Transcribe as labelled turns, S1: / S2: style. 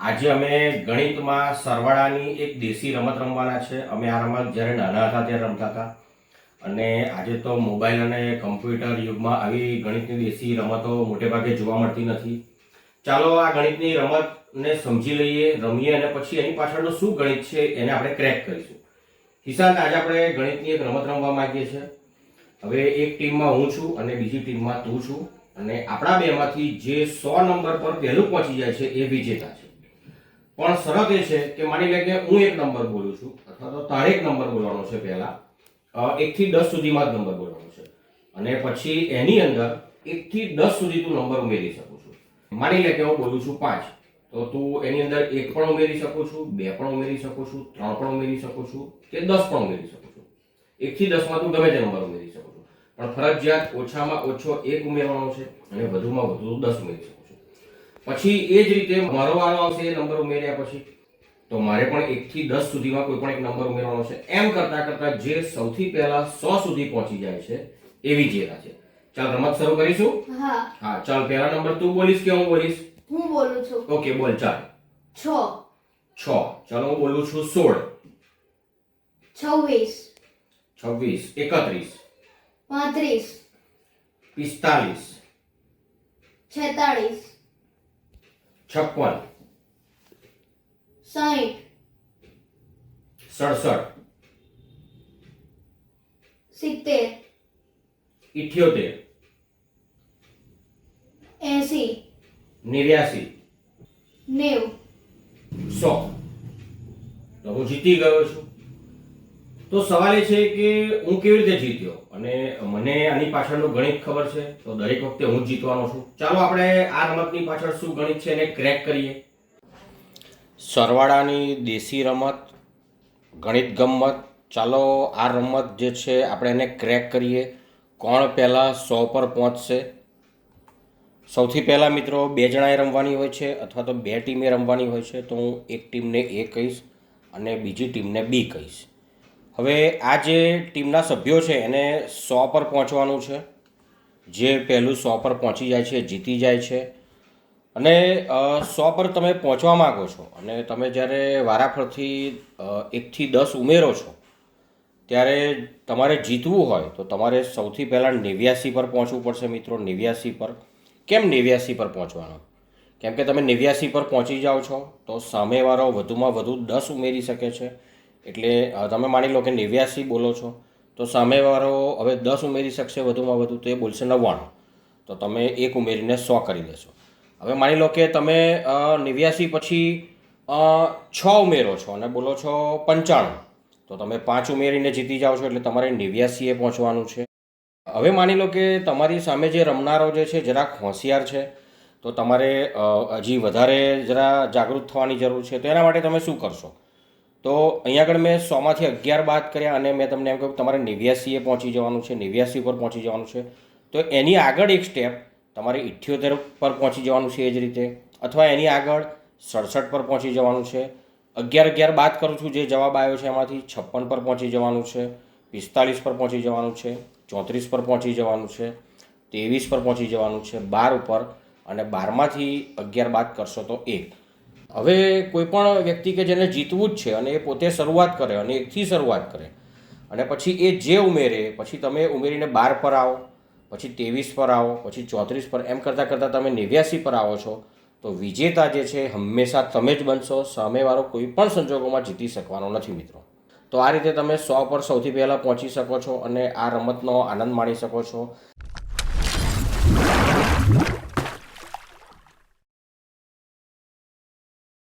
S1: આજે અમે ગણિતમાં સરવાળાની એક દેશી રમત રમવાના છે. અમે આ રમત જ્યારે નાના હતા ત્યારે રમતા હતા. અને આજે તો મોબાઈલ અને કમ્પ્યુટર યુગમાં આવી ગણિતની દેશી રમતો મોટે ભાગે જોવા મળતી નથી. ચાલો આ ગણિતની રમતને સમજી લઈએ, રમીએ અને પછી એની પાછળનું શું ગણિત છે એને આપણે ક્રેક કરીશું. હિસાબ આજે આપણે ગણિતની એક રમત રમવા માંગીએ છીએ. હવે એક ટીમમાં હું છું અને બીજી ટીમમાં તું છું. અને આપણા બેમાંથી જે સો નંબર પર પહેલું પહોંચી જાય છે એ વિજેતા છે. પણ શરત એ છે કે માની લે કે હું એક નંબર બોલું છું, અથવા તો તારે એક નંબર બોલવાનો છે પહેલા એકથી દસ સુધીમાં જ નંબર બોલવાનો છે. અને પછી એની અંદર એકથી દસ સુધી તું નંબર ઉમેરી શકું છું. માની લે કે હું બોલું છું પાંચ, તો તું એની અંદર એક પણ ઉમેરી શકું છું, બે પણ ઉમેરી શકું છું, ત્રણ પણ ઉમેરી શકું છું કે દસ પણ ઉમેરી શકું છું. એકથી દસમાં તું ગમે તે નંબર ઉમેરી શકું છું. પણ ફરજિયાત ઓછામાં ઓછો એક ઉમેરવાનો છે અને વધુમાં વધુ દસ ઉમેરી શકું છું. પછી એ જ રીતે મારો વારો આવશે એ નંબર ઉમેર્યા પછી. તો મારે પણ એકથી દસ સુધીમાં કોઈ પણ એક નંબર ઉમેરવાનો છે. એમ કરતા કરતા જે સૌથી પહેલા સો સુધી પહોંચી જાય છે એવી જેરા છે. ચાલ રમત શરૂ કરીશું?
S2: હા.
S1: હા ચાલ પહેલા નંબર તું બોલીશ કે હું બોલીશ?
S2: હું બોલું છું.
S1: ઓકે બોલ ચાલ.
S2: છ.
S1: છ. ચાલો હું બોલું છું સોળ.
S2: છવ્વીસ.
S1: છવ્વીસ. એકત્રીસ.
S2: પાંત્રીસ.
S1: પિસ્તાલીસ.
S2: છેતાળીસ.
S1: છપ્પન.
S2: સાઠ
S1: સડસઠ.
S2: સિત્તેર.
S1: ઇઠ્યોતેર.
S2: એંસી.
S1: નેવ્યાસી.
S2: નેવ.
S1: સો. તો હું જીતી ગયો છું. તો સવાલ એ છે કે હું કેવી રીતે જીત્યો? અને મને આની પાછળનું ગણિત ખબર છે, તો દરેક વખતે હું જીતવાનો છું. ચાલો આપણે આ રમતની પાછળ શું ગણિત છે એને ક્રેક કરીએ. સરવાળાની દેશી રમત, ગણિત ગમત ચાલો આ રમત જે છે આપણે એને ક્રેક કરીએ. કોણ પહેલાં સો પર પહોંચશે? સૌથી પહેલાં મિત્રો બે જણાએ રમવાની હોય છે અથવા તો બે ટીમે રમવાની હોય છે, તો હું એક ટીમને એ કહીશ અને બીજી ટીમને બી કહીશ. હવે આ જે ટીમના સભ્યો છે, એને સો પર પહોંચવાનું છે. જે પહેલું સો પર પહોંચી જાય છે, જીતી જાય છે. અને સો પર તમે પહોંચવા માગો છો અને તમે જ્યારે વારાફરથી એકથી દસ ઉમેરો છો, ત્યારે તમારે જીતવું હોય તો તમારે સૌથી પહેલાં નેવ્યાસી પર પહોંચવું પડશે મિત્રો. નેવ્યાસી પર. કેમ નેવ્યાસી પર પહોંચવાનું? કેમ કે તમે નેવ્યાસી પર પહોંચી જાઓ છો, તો સામેવાળો વધુમાં વધુ દસ ઉમેરી શકે છે. એટલે તમે માની લો કે નેવ્યાસી બોલો છો, તો સામેવાળો હવે દસ ઉમેરી શકશે વધુમાં વધુ, તો એ બોલશે નવ્વાણું. તો તમે એક ઉમેરીને સો કરી દેશો. હવે માની લો કે તમે નેવ્યાસી પછી છ ઉમેરો છો અને બોલો છો પંચાણું. તો તમે પાંચ ઉમેરીને જીતી જાઓ છો, એટલે તમારે નેવ્યાસીએ પહોંચવાનું છે. હવે માની લો કે તમારી સામે જે રમનારો જે છે, જરાક હોશિયાર છે, તો તમારે હજી વધારે જરા જાગૃત થવાની જરૂર છે. તો એના માટે તમે શું કરશો? તો અહીંયા આગળ મેં સોમાંથી અગિયાર બાદ કર્યા અને મેં તમને એમ કહ્યું તમારે નેવ્યાસીએ પહોંચી જવાનું છે, નેવ્યાસી પર પહોંચી જવાનું છે. તો એની આગળ એક સ્ટેપ તમારે ઇઠ્યોતેર પર પહોંચી જવાનું છે એ જ રીતે. અથવા એની આગળ સડસઠ પર પહોંચી જવાનું છે. અગિયાર અગિયાર બાદ કરું છું જે જવાબ આવ્યો છે એમાંથી છપ્પન પર પહોંચી જવાનું છે પિસ્તાલીસ પર પહોંચી જવાનું છે, ચોત્રીસ પર પહોંચી જવાનું છે, ત્રેવીસ પર પહોંચી જવાનું છે, બાર ઉપર. અને બારમાંથી અગિયાર બાદ કરશો તો એક. હવે કોઈ પણ વ્યક્તિ કે જેને જીતવું જ છે અને એ પોતે શરૂઆત કરે અને એકથી શરૂઆત કરે, અને પછી એ જે ઉમેરે, પછી તમે ઉમેરીને બાર પર આવો, પછી ત્રેવીસ પર આવો, પછી ચોત્રીસ પર, એમ કરતાં કરતાં તમે નેવ્યાસી પર આવો છો, તો વિજેતા જે છે હંમેશા તમે જ બનશો, સામેવાળો કોઈ પણ સંજોગોમાં જીતી શકવાનો નથી મિત્રો. તો આ રીતે તમે સો પર સૌથી પહેલાં પહોંચી શકો છો અને આ રમતનો આનંદ માણી શકો છો.